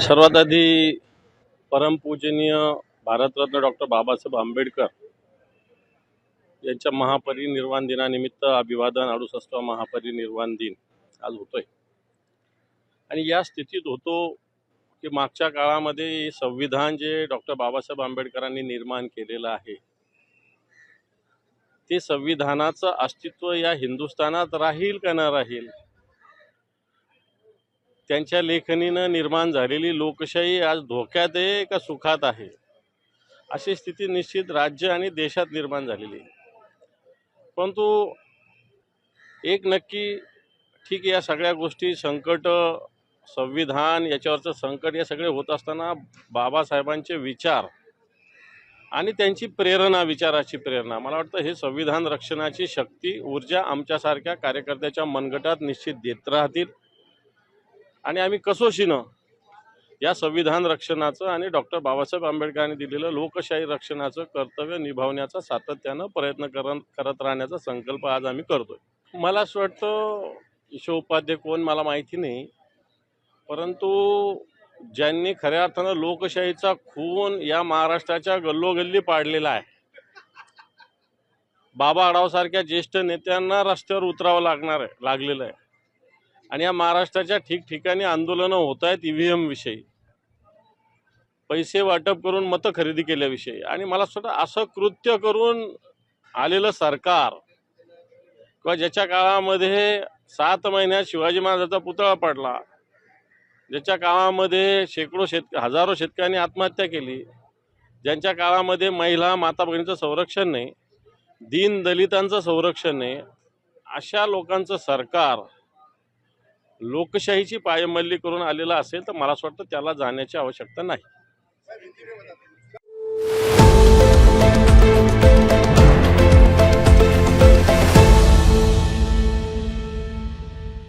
सर्वात आधी परमपूजनीय भारतरत्न डॉक्टर बाबासाहेब आंबेडकर यांच्या महापरिनिर्वाण दिनानिमित्त अभिवादन अडुसष्टवा महापरिनिर्वाण दिन आज होतोय. आणि या स्थितीत होतो की मागच्या काळामध्ये संविधान जे डॉक्टर बाबासाहेब आंबेडकरांनी निर्माण केलेलं आहे ते संविधानाचं अस्तित्व या हिंदुस्थानात राहील का न राहील? त्यांच्या लेखनीनं निर्माण झालेली लोकशाही आज धोक्यात आहे का सुखात आहे? अशी स्थिती निश्चित राज्य आणि देशात निर्माण झालेली आहे. परंतु एक नक्की ठीक या सगळ्या गोष्टी संकट संविधान याच्यावरचं संकट या सगळे होत असताना बाबासाहेबांचे विचार आणि त्यांची प्रेरणा विचाराची प्रेरणा. मला वाटतं हे संविधान रक्षणाची शक्ती ऊर्जा आमच्यासारख्या कार्यकर्त्याच्या मनगटात निश्चित देत राहतील. आणि आम्ही कसोशीनं या संविधान रक्षणाचं आणि डॉक्टर बाबासाहेब आंबेडकरांनी दिलेलं लोकशाही रक्षणाचं कर्तव्य निभावण्याचा सातत्यानं प्रयत्न करत करत राहण्याचा संकल्प आज आम्ही करतोय. मला असं वाटतं ईशो कोण मला माहिती नाही परंतु ज्यांनी खऱ्या अर्थानं लोकशाहीचा खून या महाराष्ट्राच्या गल्लोगल्ली पाडलेला आहे. बाबा आढावसारख्या ज्येष्ठ नेत्यांना रस्त्यावर उतरावं लागणार आहे लागलेलं आहे. आणि या महाराष्ट्राच्या ठिकठिकाणी आंदोलनं होत आहेत ईव्हीएम विषयी. पैसे वाटप करून मतं खरेदी केल्याविषयी. आणि मला असं असं कृत्य करून आलेलं सरकार किंवा ज्याच्या काळामध्ये सात महिन्यात शिवाजी महाराजाचा पुतळा पडला ज्याच्या काळामध्ये शेकडो शेत हजारो शेतकऱ्यांनी आत्महत्या केली ज्यांच्या काळामध्ये महिला माता भगिनीचं संरक्षण नाही दीन दलितांचं संरक्षण नाही अशा लोकांचं सरकार लोकशाहीची पायमल्ली करून आलेलं असेल तर मला असं वाटतं त्याला जाण्याची आवश्यकता नाही.